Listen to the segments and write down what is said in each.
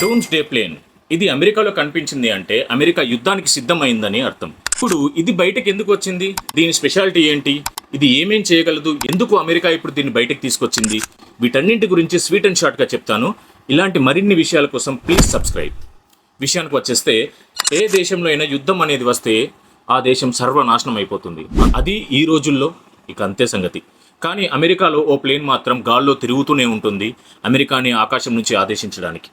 డోన్స్ day plane ఇది అమెరికాలో కనిపించింది అంటే అమెరికా యుద్ధానికి సిద్ధమైందని అర్థం. ఇప్పుడు ఇది బయటకు ఎందుకు వచ్చింది? దీని స్పెషాలిటీ ఏంటి? ఇది ఏమేం చేయగలదు? ఎందుకు అమెరికా ఇప్పుడు దీన్ని బయటకు తీసుకొచ్చింది? వీటన్నింటి గురించి స్వీట్ అండ్ షార్ట్గా చెప్తాను. ఇలాంటి మరిన్ని విషయాల కోసం ప్లీజ్ సబ్స్క్రైబ్ విషయానికి వచ్చేస్తే ఏ దేశంలో అయినా యుద్ధం అనేది వస్తే ఆ దేశం సర్వనాశనం అయిపోతుంది. అది ఈ రోజుల్లో ఇక అంతే సంగతి. కానీ అమెరికాలో ఓ ప్లేన్ మాత్రం గాల్లో తిరుగుతూనే ఉంటుంది. అమెరికాని ఆకాశం నుంచి ఆదేశించడానికి.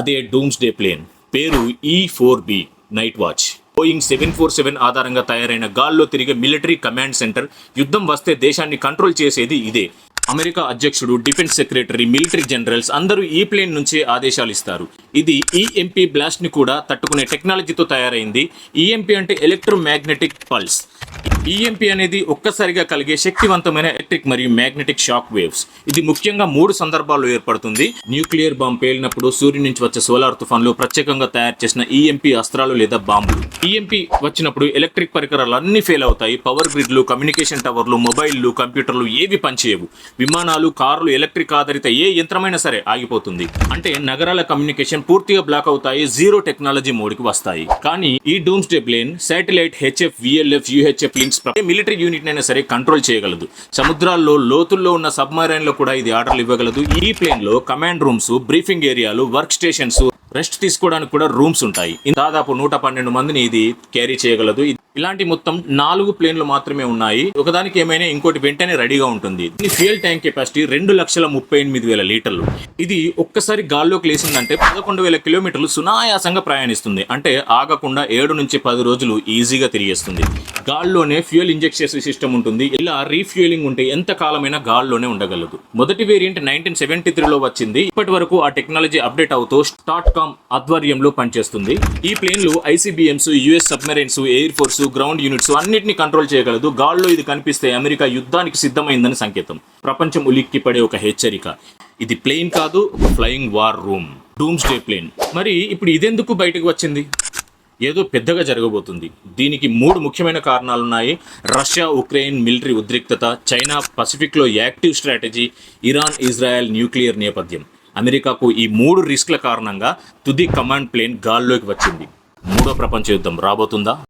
అదే డూమ్స్ డే ప్లేన్. పేరు E four B nightwatch Boeing seven four seven ఆధారంగా తయారైన గాల్లో తిరిగే మిలిటరీ కమాండ్ సెంటర్ యుద్ధం వస్తే దేశాన్ని కంట్రోల్ చేసేది ఇదే. అమెరికా అధ్యక్షుడు డిఫెన్స్ సెక్రటరీ మిలిటరీ జనరల్స్ అందరూ ఈ ప్లేన్ నుంచే ఆదేశాలు ఇస్తారు. ఇది ఈఎంపీ బ్లాస్ట్ని కూడా తట్టుకునే టెక్నాలజీతో తయారైంది. ఈఎంపీ అంటే ఎలక్ట్రోమాగ్నెటిక్ పల్స్. ఈఎంపీ అనేది ఒక్కసారిగా కలిగే శక్తివంతమైన ఎలక్ట్రిక్ మరియు మ్యాగ్నెటిక్ షాక్ వేవ్స్. ఇది ముఖ్యంగా మూడు సందర్భాల్లో ఏర్పడుతుంది. న్యూక్లియర్ బాంబు పేలినప్పుడు సూర్యుడి నుంచి వచ్చే సోలార్ తుఫాన్లు ప్రత్యేకంగా తయారు చేసిన ఈఎంపీ అస్త్రాలు లేదా బాంబులు. ఈఎంపీ వచ్చినప్పుడు ఎలక్ట్రిక్ పరికరాలు అన్ని ఫెయిల్ అవుతాయి. పవర్ గ్రిడ్లు కమ్యూనికేషన్ టవర్లు మొబైల్లు కంప్యూటర్లు ఏవి పనిచేయవు. విమానాలు కార్లు ఎలక్ట్రిక్ ఆధారిత ఏ యంత్రమైనా సరే ఆగిపోతుంది. అంటే నగరాల కమ్యూనికేషన్ పూర్తిగా బ్లాక్ అవుతాయి. జీరో టెక్నాలజీ మోడ్కి వస్తాయి. కానీ ఈ doomsday plane satellite HF VLF UHF links military unit అయినా సరే కంట్రోల్ చేయగలదు. సముద్రాల్లో లోతుల్లో ఉన్న సబ్మరైన్లో కూడా ఇది ఆర్డర్లు ఇవ్వగలదు. ఈ ప్లేన్లో కమాండ్ రూమ్స్ బ్రీఫింగ్ ఏరియాలు వర్క్ స్టేషన్స్ రెస్ట్ తీసుకోవడానికి కూడా రూమ్స్ ఉంటాయి. దాదాపు నూట పన్నెండు మందిని ఇది క్యారీ చేయగలదు. ఇలాంటి మొత్తం నాలుగు ప్లేన్లు మాత్రమే ఉన్నాయి. ఒకదానికి ఏమైనా ఇంకోటి వెంటనే రెడీగా ఉంటుంది. దీని ఫ్యూయల్ ట్యాంక్ కెపాసిటీ రెండు లక్షల ముప్పై ఎనిమిది వేల లీటర్లు. ఇది ఒక్కసారి గాల్లోకి లేసిందంటే పదకొండు వేల కిలోమీటర్లు సునాయాసంగా ప్రయాణిస్తుంది. అంటే ఆగకుండా ఏడు నుంచి పది రోజులు ఈజీగా తిరిగేస్తుంది. గాల్లోనే ఫ్యూయల్ ఇంజెక్ట్ చేసే సిస్టమ్ ఉంటుంది. ఇలా రీఫ్యూయలింగ్ ఉంటే ఎంత కాలమైనా గాల్లోనే ఉండగలదు. మొదటి వేరియంట్ నైన్టీన్ సెవెంటీ త్రీలో వచ్చింది. ఇప్పటి వరకు ఆ టెక్నాలజీ అప్డేట్ అవుతూ స్టాట్ కామ్ ఆధ్వర్యంలో పనిచేస్తుంది. ఈ ప్లేన్లు ICBMs US submarines air force ground units అన్నింటినీ కంట్రోల్ చేయగలదు. గాల్లో ఇది కనిపిస్తే అమెరికా యుద్ధానికి సిద్ధమైందని సంకేతం. ప్రపంచం ఉలిక్కి పడే ఒక హెచ్చరిక. ఇది ప్లేన్ కాదు ఒక flying war room. Doomsday plane. మరి ఇప్పుడు ఇదెందుకు బయటకు వచ్చింది? ఏదో పెద్దగా జరగబోతుంది. దీనికి మూడు ముఖ్యమైన కారణాలున్నాయి. రష్యా ఉక్రెయిన్ మిలిటరీ ఉద్రిక్తత China పసిఫిక్లో active strategy Iran Israel nuclear నేపథ్యం. అమెరికాకు ఈ మూడు రిస్క్ల కారణంగా తుది కమాండ్ ప్లేన్ గాల్లోకి వచ్చింది. మూడో ప్రపంచ యుద్ధం రాబోతుందా?